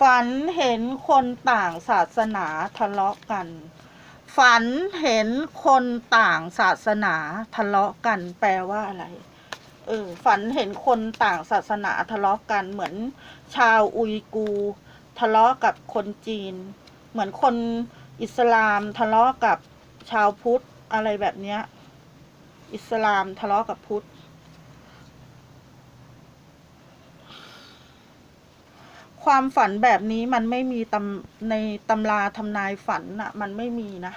ฝันเห็นคนต่างศาสนาทะเลาะกัน ฝันเห็นคนต่างศาสนาทะเลาะกันแปลว่าอะไร เออ ฝันเห็นคนต่างศาสนาทะเลาะกันเหมือน ชาวอุยกู ทะเลาะกับคนจีน เหมือนคนอิสลามทะเลาะกับชาวพุทธอะไรแบบเนี้ย อิสลามทะเลาะกับพุทธ ความฝันแบบนี้มันไม่มีตำในตำราทำนายฝันน่ะมันไม่มีนะ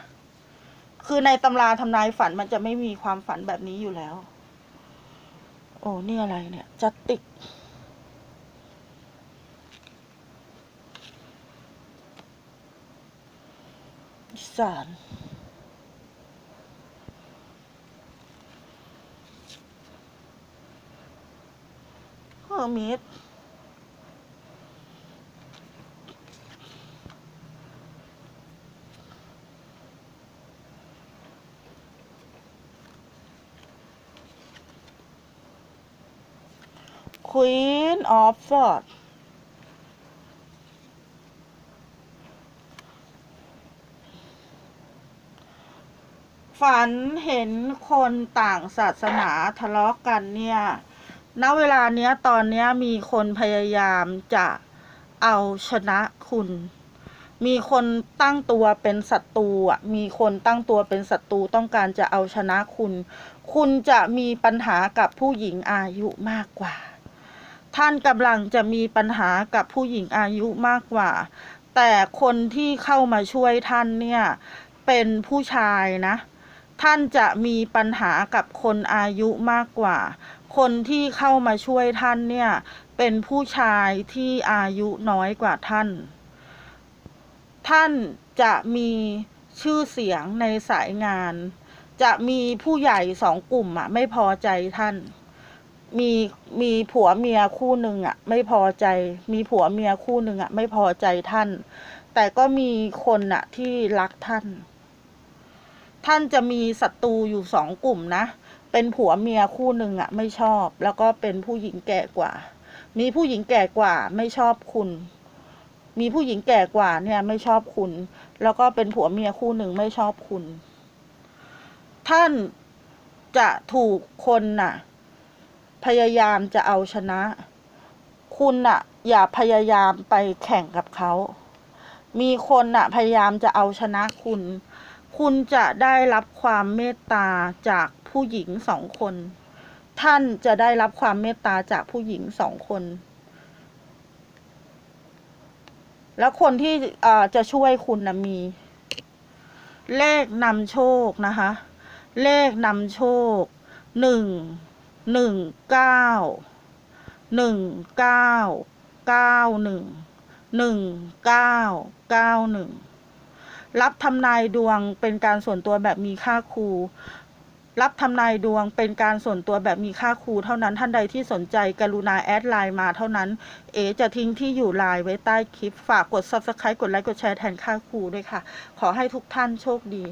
คือในตำราทำนายฝันมันจะไม่มีความฝันแบบนี้อยู่แล้ว โอ้นี่อะไรเนี่ยจัตติกสานเฮอร์มิส Queen of Swords ฝันเห็นคนต่างศาสนาทะเลาะกันเนี่ย ณ เวลาเนี้ยตอนเนี้ยมีคนพยายามจะเอาชนะคุณ มีคนตั้งตัวเป็นศัตรูอะ มีคนตั้งตัวเป็นศัตรูต้องการจะเอาชนะคุณ คุณจะมีปัญหากับผู้หญิงอายุมากกว่า ท่านกำลังจะมีปัญหากับผู้หญิงอายุมากกว่า แต่คนที่เข้ามาช่วยท่านเนี่ยเป็นผู้ชายนะ ท่านจะมีปัญหากับคนอายุมากกว่า คนที่เข้ามาช่วยท่านเนี่ย เป็นผู้ชายที่อายุน้อยกว่าท่าน ท่านจะมีชื่อเสียงในสายงาน จะมีผู้ใหญ่สองกลุ่มอะไม่พอใจท่าน มีมีผัวเมียคู่หนึ่งอะ ไม่พอใจ มีผัวเมียคู่หนึ่งอะ ไม่พอใจท่าน แต่ก็มีคนอะที่รักท่าน ท่านจะมีศัตรูอยู่สองกลุ่มนะ เป็นผัวเมียคู่หนึ่งอะ ไม่ชอบ แล้วก็เป็นผู้หญิงแก่กว่า มีผู้หญิงแก่กว่า ไม่ชอบคุณ มีผู้หญิงแก่กว่าเนี่ย ไม่ชอบคุณ แล้วก็เป็นผัวเมียคู่หนึ่งไม่ชอบคุณ ท่านจะถูกคนน่ะ พยายามจะเอาชนะ คุณน่ะอย่าพยายามไปแข่งกับเขา มีคนน่ะพยายามจะเอาชนะคุณ คุณจะได้รับความเมตตาจากผู้หญิงสองคน ท่านจะได้รับความเมตตาจากผู้หญิงสองคน แล้วคนที่จะช่วยคุณนะมี เลขนำโชคนะคะ เลขนำโชคหนึ่ง หนึ่งเก้าหนึ่งเก้าเก้าหนึ่งหนึ่งเก้าเก้าหนึ่งรับทำนายดวงเป็นการส่วนตัวแบบมีค่าครู รับทำนายดวงเป็นการส่วนตัวแบบมีค่าครูเท่านั้นท่านใดที่สนใจกรุณาแอดไลน์มาเท่านั้น เอจะทิ้งที่อยู่ไลน์ไว้ใต้คลิป ฝากกด subscribe กดไลค์กดแชร์แทนค่าครูด้วยค่ะ ขอให้ทุกท่านโชคดี